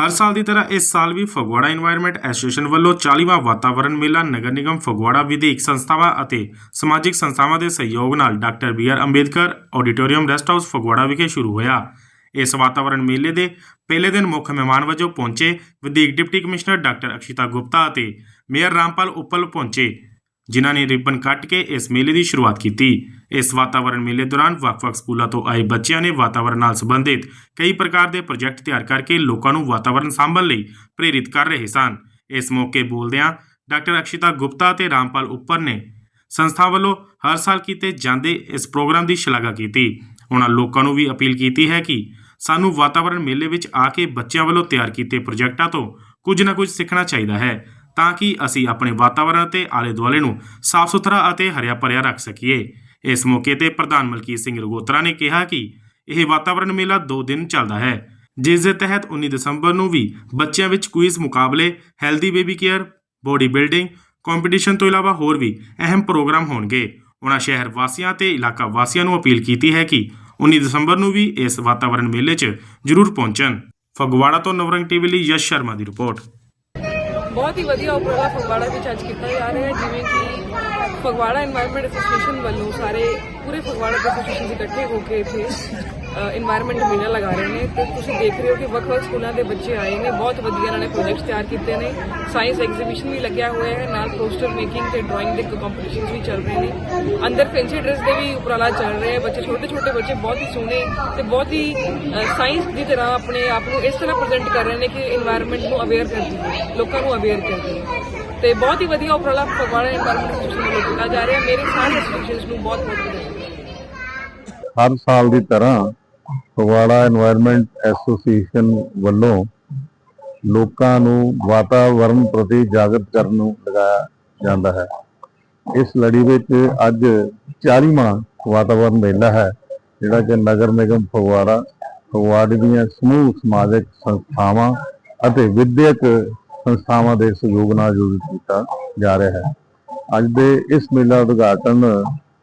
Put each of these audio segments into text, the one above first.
ਹਰ ਸਾਲ ਦੀ ਤਰ੍ਹਾਂ ਇਸ ਸਾਲ ਵੀ ਫਗਵਾੜਾ এনवायरमेंट ਐਸੋਸੀਏਸ਼ਨ ਵੱਲੋਂ 40ਵਾਂ ਵਾਤਾਵਰਣ ਮੇਲਾ, ਨਗਰ ਨਿਗਮ ਫਗਵਾੜਾ ਵਿਦੇਕ ਸੰਸਥਾਵਾਂ ਅਤੇ ਸਮਾਜਿਕ ਸੰਸਥਾਵਾਂ ਦੇ ਸਹਿਯੋਗ ਨਾਲ doctor B R Ambedkar auditorium rest house Phagwara ਵਿਖੇ ਸ਼ੁਰੂ ਹੋਇਆ। ਇਸ ਵਾਤਾਵਰਣ ਮੇਲੇ ਦੇ ਪਹਿਲੇ ਦਿਨ ਮੁੱਖ ਮਹਿਮਾਨ ਵਜੋਂ ਪਹੁੰਚੇ ਵਿਦੇਕ deputy commissioner doctor Akshita Gupta ਅਤੇ ਮੇਅਰ ਰਾਮਪਾਲ ਉੱਪਲ ਪਹੁੰਚੇ। ਜਿਨ੍ਹਾਂ ਨੇ ਰਿਬਨ ਕੱਟ ਕੇ ਇਸ ਮੇਲੇ ਦੀ ਸ਼ੁਰੂਆਤ ਕੀਤੀ। ਇਸ ਵਾਤਾਵਰਣ ਮੇਲੇ ਦੌਰਾਨ ਵੱਖ-ਵੱਖ ਸਕੂਲਾਂ ਤੋਂ ਆਏ ਬੱਚਿਆਂ ਨੇ ਵਾਤਾਵਰਣ ਨਾਲ ਸੰਬੰਧਿਤ ਕਈ ਪ੍ਰਕਾਰ ਦੇ ਪ੍ਰੋਜੈਕਟ ਤਿਆਰ ਕਰਕੇ ਲੋਕਾਂ ਨੂੰ ਵਾਤਾਵਰਣ ਸੰਭਾਲਣ ਲਈ ਪ੍ਰੇਰਿਤ ਕਰ ਰਹੇ ਸਨ। ਇਸ ਮੌਕੇ ਬੋਲਦਿਆਂ ਡਾਕਟਰ ਅਕਸ਼ਿਤਾ ਗੁਪਤਾ ਤੇ ਰਾਮਪਾਲ ਉੱਪਰ ਨੇ ਸੰਸਥਾ ਵੱਲੋਂ ਹਰ ਸਾਲ ਕੀਤੇ ਜਾਂਦੇ ਇਸ ਪ੍ਰੋਗਰਾਮ ਦੀ ਸ਼ਲਾਘਾ ਕੀਤੀ। ਉਹਨਾਂ ਲੋਕਾਂ ਨੂੰ ਵੀ ਅਪੀਲ ਕੀਤੀ ਹੈ ਕਿ ਸਾਨੂੰ ਵਾਤਾਵਰਣ ਮੇਲੇ ਵਿੱਚ ਆ ਕੇ ਬੱਚਿਆਂ ਵੱਲੋਂ ਤਿਆਰ ਕੀਤੇ ਪ੍ਰੋਜੈਕਟਾਂ ਤੋਂ ਕੁਝ ਨਾ ਕੁਝ ਸਿੱਖਣਾ ਚਾਹੀਦਾ ਹੈ। ਤਾਂ ਕਿ ਅਸੀਂ ਆਪਣੇ ਵਾਤਾਵਰਣ ਅਤੇ ਆਲੇ ਦੁਆਲੇ ਨੂੰ ਸਾਫ਼ ਸੁਥਰਾ ਅਤੇ ਹਰਿਆ ਭਰਿਆ ਰੱਖ ਸਕੀਏ। ਇਸ ਮੌਕੇ ਤੇ ਪ੍ਰਧਾਨ ਮਲਕੀਤ ਸਿੰਘ ਰਗੋਤਰਾ ਨੇ ਕਿਹਾ ਕਿ ਇਹ ਵਾਤਾਵਰਣ ਮੇਲਾ 2 ਦਿਨ ਚੱਲਦਾ ਹੈ, ਜਿਸ ਦੇ ਤਹਿਤ 19 ਦਸੰਬਰ ਨੂੰ ਵੀ ਬੱਚਿਆਂ ਵਿੱਚ ਕੁਇਜ਼ ਮੁਕਾਬਲੇ, healthy baby care, body building, competition ਤੋਂ ਇਲਾਵਾ ਹੋਰ ਵੀ ਅਹਿਮ ਪ੍ਰੋਗਰਾਮ ਹੋਣਗੇ। ਉਹਨਾਂ ਸ਼ਹਿਰ ਵਾਸੀਆਂ ਤੇ ਇਲਾਕਾ ਵਾਸੀਆਂ ਨੂੰ ਅਪੀਲ ਕੀਤੀ ਹੈ ਕਿ 19 ਦਸੰਬਰ ਨੂੰ ਵੀ ਇਸ ਵਾਤਾਵਰਣ ਮੇਲੇ 'ਚ ਜ਼ਰੂਰ ਪਹੁੰਚਣ। ਫਗਵਾੜਾ ਤੋਂ ਨਵਰੰਗ ਟੀਵੀ ਲਈ ਯਸ਼ ਸ਼ਰਮਾ ਦੀ ਰਿਪੋਰਟ। ਬਹੁਤ ਹੀ ਵਧੀਆ ਉਪਰਾਲਾ ਫਗਵਾੜਾ ਵਿੱਚ ਅੱਜ ਕੀਤਾ ਜਾ ਰਿਹਾ ਹੈ ਜਿਵੇਂ ਕਿ ਫਗਵਾੜਾ এনवायरमेंट ਐਸੋਸੀਏਸ਼ਨ ਵੱਲੋਂ ਸਾਰੇ ਪੂਰੇ ਫਗਵਾੜਾ ਦੇ ਐਸੋਸੀਏਸ਼ਨ ਇਕੱਠੇ ਹੋ ਕੇ ਇੱਥੇ এনवायरमेंट ਮਹੀਨਾ ਲਗਾ ਰਹੇ ਨੇ ਤੇ ਤੁਸੀਂ ਦੇਖ ਰਹੇ ਹੋ ਕਿ ਵੱਖ-ਵੱਖ ਸਕੂਲਾਂ ਦੇ ਬੱਚੇ ਆਏ ਨੇ, ਬਹੁਤ ਵਧੀਆ ਇਹਨਾਂ ਨੇ ਪ੍ਰੋਜੈਕਟਸ ਤਿਆਰ ਕੀਤੇ ਨੇ। ਸਾਇੰਸ ਐਗਜ਼ੀਬਿਸ਼ਨ ਵੀ ਲੱਗਿਆ ਹੋਇਆ ਹੈ, ਨਾਲ ਪੋਸਟਰ ਮੇਕਿੰਗ ਤੇ ਡਰਾਇੰਗ ਦੇ ਕੰਪੀਟੀਸ਼ਨ ਵੀ ਚੱਲ ਰਹੇ ਨੇ। ਅੰਦਰ ਫੈਂਸੀ ਡਰੈਸ ਦੇ ਵੀ ਉਪਰਾਲਾ ਚੱਲ ਰਿਹਾ ਹੈ, ਬੱਚੇ, ਛੋਟੇ-ਛੋਟੇ ਬੱਚੇ ਬਹੁਤ ਹੀ ਸੋਹਣੇ ਤੇ ਬਹੁਤ ਹੀ ਸਾਇੰਸ ਦੀ ਤਰ੍ਹਾਂ ਆਪਣੇ ਆਪ ਨੂੰ ਇਸ ਤਰ੍ਹਾਂ ਪ੍ਰੈਜ਼ੈਂਟ ਕਰ ਰਹੇ ਨੇ ਕਿ এনवायरमेंट ਨੂੰ ਅਵੇਅਰ ਕਰਦੇ ਨੇ ਲੋਕਾਂ ਨੂੰ ਅਵੇਅਰ ਕਰਦੇ ਨੇ ਤੇ ਬਹੁਤ ਹੀ ਵਧੀਆ ਉਪਰਾਲਾ ਫਗਵਾੜਾ ਐਨਵਾਇਰਨਮੈਂਟ ਸੋਸਾਇਟੀ ਵੱਲੋਂ ਕੀਤਾ ਜਾ ਰਿਹਾ। ਮੇਰੇ ਸਾਰੇ ਐਸੋਸੀਏਸ਼ਨਸ ਨੂੰ ਬਹੁਤ ਬਹੁਤ ਹਰ ਸਾਲ ਦੀ ਤਰ੍ਹਾਂ ਫਗਵਾੜਾ ਐਨਵਾਇਰਨਮੈਂਟ ਐਸੋਸੀਏਸ਼ਨ ਵੱਲੋਂ ਲੋਕਾਂ ਨੂੰ ਵਾਤਾਵਰਣ ਪ੍ਰਤੀ ਜਾਗਰਤ ਕਰਨ ਨੂੰ ਲਗਾਇਆ ਜਾਂਦਾ ਹੈ। ਇਸ ਲੜੀ ਵਿੱਚ ਅੱਜ 40ਵਾਂ ਵਾਤਾਵਰਨ ਮੇਲਾ ਹੈ, ਜਿਹੜਾ ਕਿ ਨਗਰ ਨਿਗਮ ਫਗਵਾੜਾ, ਫਗਵਾੜੇ ਦੀਆਂ ਸਮੂਹ ਸਮਾਜਿਕ ਸੰਸਥਾਵਾਂ ਅਤੇ ਵਿਦਿਅਕ ਸੰਸਥਾਵਾਂ ਦੇ ਸਹਿਯੋਗ ਨਾਲ ਆਯੋਜਿਤ ਕੀਤਾ ਜਾ ਰਿਹਾ ਹੈ। ਅੱਜ ਦੇ ਇਸ ਮੇਲਾ ਦਾ ਉਦਘਾਟਨ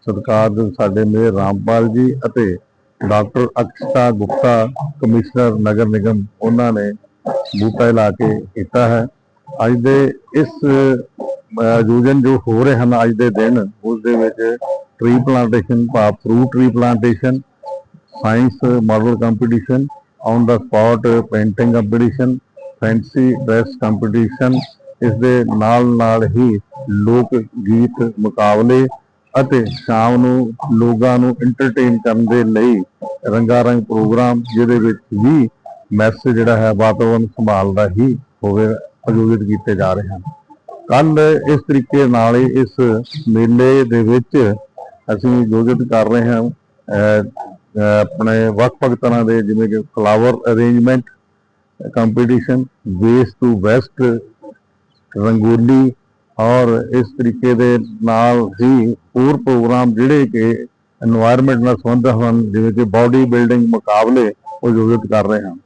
ਸਰਕਾਰ ਦੇ ਸਾਡੇ ਮੇਅਰ ਰਾਮਪਾਲ ਜੀ ਅਤੇ ਡਾਕਟਰ ਅਕਸ਼ਤਾ ਗੁਪਤਾ, ਕਮਿਸ਼ਨਰ ਨਗਰ ਨਿਗਮ ਉਹਨਾਂ ਨੇ ਬੂਟਾ ਲਾ ਕੇ ਕੀਤਾ ਹੈ। ਅੱਜ ਦੇ ਇਸ ਆਯੋਜਨ ਜੋ ਹੋ ਰਹੇ ਹਨ ਅੱਜ ਦੇ ਦਿਨ, ਉਸ ਦੇ ਵਿੱਚ ਟ੍ਰੀ ਪਲਾਂਟੇਸ਼ਨ ਭਾਵ fruit tree plantation science model competition on the spot painting competition fancy dress competition ਇਸ ਦੇ ਨਾਲ ਨਾਲ ਹੀ ਲੋਕ ਗੀਤ ਮੁਕਾਬਲੇ ਅਤੇ ਸ਼ਾਮ ਨੂੰ ਲੋਕਾਂ ਨੂੰ ਐਂਟਰਟੇਨ ਕਰਨ ਦੇ ਲਈ ਰੰਗਾਰੰਗ ਪ੍ਰੋਗਰਾਮ, ਜਿਹਦੇ ਵਿੱਚ ਵੀ ਮੈਸੇਜ ਜਿਹੜਾ ਹੈ ਵਾਤਾਵਰਣ ਸੰਭਾਲ ਦਾ ਹੀ ਹੋਵੇ ਆਯੋਜਿਤ ਕੀਤੇ ਜਾ ਰਹੇ ਹਨ। ਕੱਲ ਇਸ ਤਰੀਕੇ ਨਾਲ ਹੀ ਇਸ ਮੇਲੇ ਦੇ ਵਿੱਚ ਅਸੀਂ ਆਯੋਜਿਤ ਕਰ ਰਹੇ ਹਾਂ ਆਪਣੇ ਵੱਖ-ਵੱਖ ਤਰ੍ਹਾਂ ਦੇ ਜਿਵੇਂ ਕਿ flower arrangement competition waste to waste rangoli ਔਰ ਇਸ ਤਰੀਕੇ ਦੇ ਨਾਲ ਹੀ ਹੋਰ ਪ੍ਰੋਗਰਾਮ ਜਿਹੜੇ ਕਿ এনवायरमेंट ਨਾਲ ਸੰਬੰਧ ਹਨ ਜਿਵੇਂ ਕਿ ਬਾਡੀ ਬਿਲਡਿੰਗ ਮੁਕਾਬਲੇ ਉਹ ਆਯੋਜਿਤ ਕਰ ਰਹੇ ਹਨ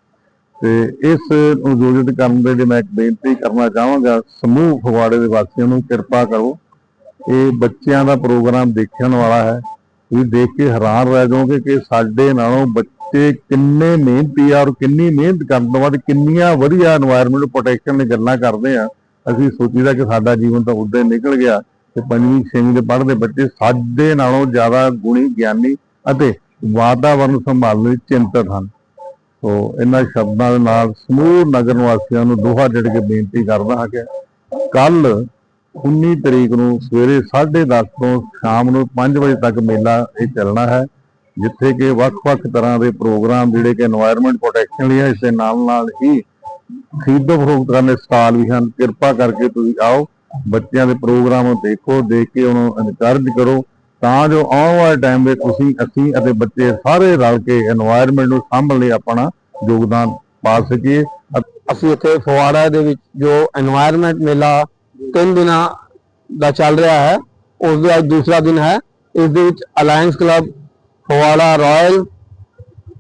ਤੇ ਇਸ ਨੂੰ ਆਯੋਜਿਤ ਕਰਨ ਦੇ ਲਈ ਮੈਂ ਇੱਕ ਬੇਨਤੀ ਕਰਨਾ ਚਾਹਾਂਗਾ ਸਮੂਹ ਫਗਵਾੜੇ ਦੇ ਵਾਸੀਆਂ ਨੂੰ ਕਿਰਪਾ ਕਰੋ ਇਹ ਬੱਚਿਆਂ ਦਾ ਪ੍ਰੋਗਰਾਮ ਦੇਖਣ ਵਾਲਾ ਹੈ ਤੁਸੀਂ ਦੇਖ ਕੇ ਹੈਰਾਨ ਰਹਿ ਜਾਓਗੇ ਕਿ ਸਾਡੇ ਨਾਲੋਂ ਕਿ ਕਿੰਨੇ ਮਿਹਨਤੀ ਆ ਔਰ ਕਿੰਨੀ ਮਿਹਨਤ ਕਰਨ ਤੋਂ ਬਾਅਦ ਕਿੰਨੀਆਂ ਵਧੀਆ এনवायरमेंट ਪ੍ਰੋਟੈਕਸ਼ਨ ਲਈ ਗੱਲਾਂ ਕਰਦੇ ਆ। ਅਸੀਂ ਸੋਚੀਦਾ ਕਿ ਸਾਡਾ ਜੀਵਨ ਤਾਂ ਉਦੋਂ ਨਿਕਲ ਗਿਆ ਤੇ ਪੰਜਵੀਂ, ਛੇਵੀਂ ਦੇ ਪੜ੍ਹਦੇ ਬੱਚੇ ਸਾਡੇ ਨਾਲੋਂ ਜ਼ਿਆਦਾ ਗੁਣੀ ਗਿਆਨੀ ਅਤੇ ਵਾਤਾਵਰਨ ਸੰਭਾਲਣ ਲਈ ਚਿੰਤਤ ਹਨ। ਸੋ ਇਹਨਾਂ ਸ਼ਬਦਾਂ ਦੇ ਨਾਲ ਸਮੂਹ ਨਗਰ ਨਿਵਾਸੀਆਂ ਨੂੰ ਦੋਹਾ ਜੜ ਕੇ ਬੇਨਤੀ ਕਰਦਾ ਹਾਂ ਕਿ ਕੱਲ 19 ਤਰੀਕ ਨੂੰ ਸਵੇਰੇ 10:30 ਤੋਂ ਸ਼ਾਮ ਨੂੰ 5 ਵਜੇ ਤੱਕ ਮੇਲਾ ਇਹ ਚੱਲਣਾ ਹੈ। ਜਿੱਥੇ ਕਿ ਵੱਖ-ਵੱਖ ਤਰ੍ਹਾਂ ਦੇ ਪ੍ਰੋਗਰਾਮ ਜਿਹੜੇ ਕਿ এনवायरमेंट ਪ੍ਰੋਟੈਕਸ਼ਨ ਲਈ ਹੈ ਇਸ ਦੇ ਨਾਲ-ਨਾਲ ਹੀ ਖਰੀਦੋ ਫਰੋਖਤ ਕਰਨ ਦੇ ਸਟਾਲ ਵੀ ਹਨ। ਕਿਰਪਾ ਕਰਕੇ ਤੁਸੀਂ ਆਓ, ਬੱਚਿਆਂ ਦੇ ਪ੍ਰੋਗਰਾਮ ਦੇਖੋ, ਦੇਖ ਕੇ ਉਹਨਾਂ ਨੂੰ ਇਨਕਰਜ ਕਰੋ। ਤਾਂ ਜੋ ਆਉਣ ਵਾਲੇ ਟਾਈਮ ਵਿੱਚ ਤੁਸੀਂ, ਅਸੀਂ ਅਤੇ ਬੱਚੇ ਸਾਰੇ ਰਲ ਕੇ এনवायरमेंट ਨੂੰ ਸਾਂਭਣ ਲਈ ਆਪਣਾ ਯੋਗਦਾਨ ਪਾ ਸਕੀਏ। ਅਸੀਂ ਇੱਥੇ ਫਵਾੜਾ ਦੇ ਵਿੱਚ ਜੋ এনवायरमेंट ਮੇਲਾ ਤਿੰਨ ਦਿਨਾਂ ਦਾ ਚੱਲ ਰਿਹਾ ਹੈ, ਉਸ ਦਾ ਦੂਸਰਾ ਦਿਨ ਹੈ। ਇਸ ਦੇ ਵਿੱਚ ਅਲਾਈਅੰਸ ਕਲੱਬ ਫਗਵਾੜਾ ਰਾਇਲ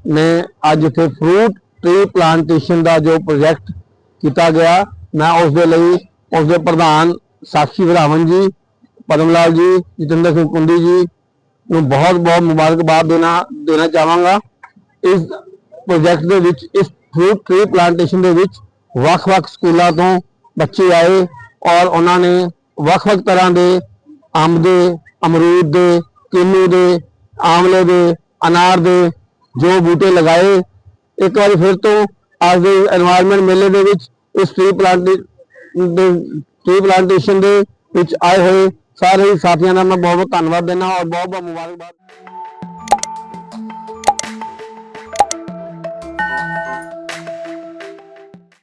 ਨੇ ਅੱਜ ਇੱਥੇ ਫਰੂਟ ਟ੍ਰੀ ਪਲਾਂਟੇਸ਼ਨ ਦਾ ਜੋ ਪ੍ਰੋਜੈਕਟ ਕੀਤਾ ਗਿਆ, ਮੈਂ ਉਸ ਦੇ ਲਈ ਉਸ ਦੇ ਪ੍ਰਧਾਨ ਸਾਖੀ ਵਰਾਵਨ ਜੀ ਪਦਮਲਾਲ ਜੀ, ਜਤਿੰਦਰ ਸਿੰਘ ਕੁੰਡੀ ਜੀ ਨੂੰ ਬਹੁਤ ਬਹੁਤ ਮੁਬਾਰਕਬਾਦ ਦੇਣਾ ਦੇਣਾ ਚਾਹਾਂਗਾ। ਇਸ ਪ੍ਰੋਜੈਕਟ ਦੇ ਵਿੱਚ, ਇਸ ਫਰੂਟ ਟ੍ਰੀ ਪਲਾਂਟੇਸ਼ਨ ਦੇ ਵਿੱਚ ਵੱਖ-ਵੱਖ ਸਕੂਲਾਂ ਤੋਂ ਬੱਚੇ ਆਏ ਔਰ ਉਹਨਾਂ ਨੇ ਵੱਖ-ਵੱਖ ਤਰ੍ਹਾਂ ਦੇ ਅੰਬ ਦੇ, ਅਮਰੂਦ ਦੇ, ਕਿੰਨੂ ਦੇ ਆਮਲੇ ਦੇ, ਅਨਾਰ ਦੇ ਜੋ ਬੂਟੇ ਲਗਾਏ, ਇੱਕ ਵਾਰੀ ਫਿਰ ਤੋਂ ਅੱਜ ਦੇ এনवायरमेंट ਮੇਲੇ ਦੇ ਵਿੱਚ ਇਸ ਟ੍ਰੀ ਪਲਾਂਟ ਦੇ ਟ੍ਰੀ ਪਲਾਂਟੇਸ਼ਨ ਦੇ ਵਿੱਚ ਆਏ ਹੋਏ ਸਾਰੇ ਸਾਥੀਆਂ ਦਾ ਮੈਂ ਬਹੁਤ ਬਹੁਤ ਧੰਨਵਾਦ ਦਿੰਦਾ ਔਰ ਬਹੁਤ ਬਹੁਤ ਮੁਬਾਰਕਬਾਦ।